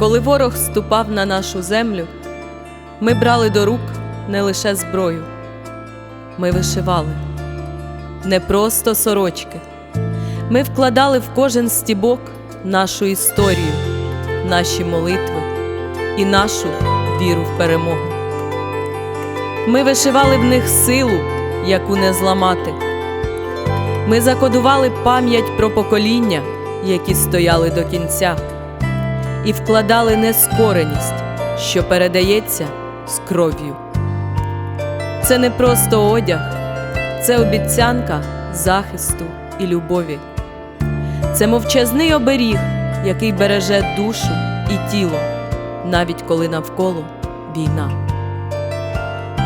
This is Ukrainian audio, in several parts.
Коли ворог ступав на нашу землю, ми брали до рук не лише зброю, ми вишивали не просто сорочки. Ми вкладали в кожен стібок нашу історію, наші молитви і нашу віру в перемогу. Ми вишивали в них силу, яку не зламати. Ми закодували пам'ять про покоління, які стояли до кінця, і вкладали нескореність, що передається з кров'ю. Це не просто одяг, це обіцянка захисту і любові. Це мовчазний оберіг, який береже душу і тіло, навіть коли навколо війна.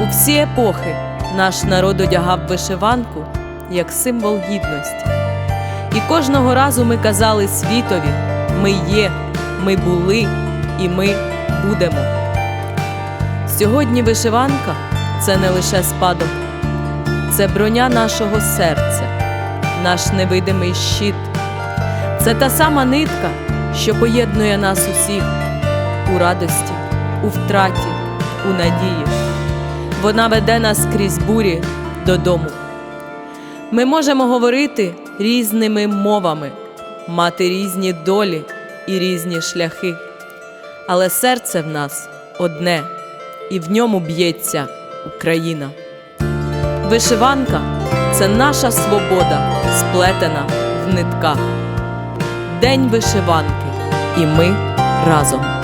У всі епохи наш народ одягав вишиванку як символ гідності. І кожного разу ми казали світові: ми є, ми були і ми будемо. Сьогодні вишиванка це не лише спадок, це броня нашого серця, наш невидимий щит. Це та сама нитка, що поєднує нас усіх у радості, у втраті, у надії. Вона веде нас крізь бурі додому. Ми можемо говорити різними мовами, мати різні долі і різні шляхи, але серце в нас одне, і в ньому б'ється Україна. Вишиванка це наша свобода, сплетена в нитках. День вишиванки, і ми разом.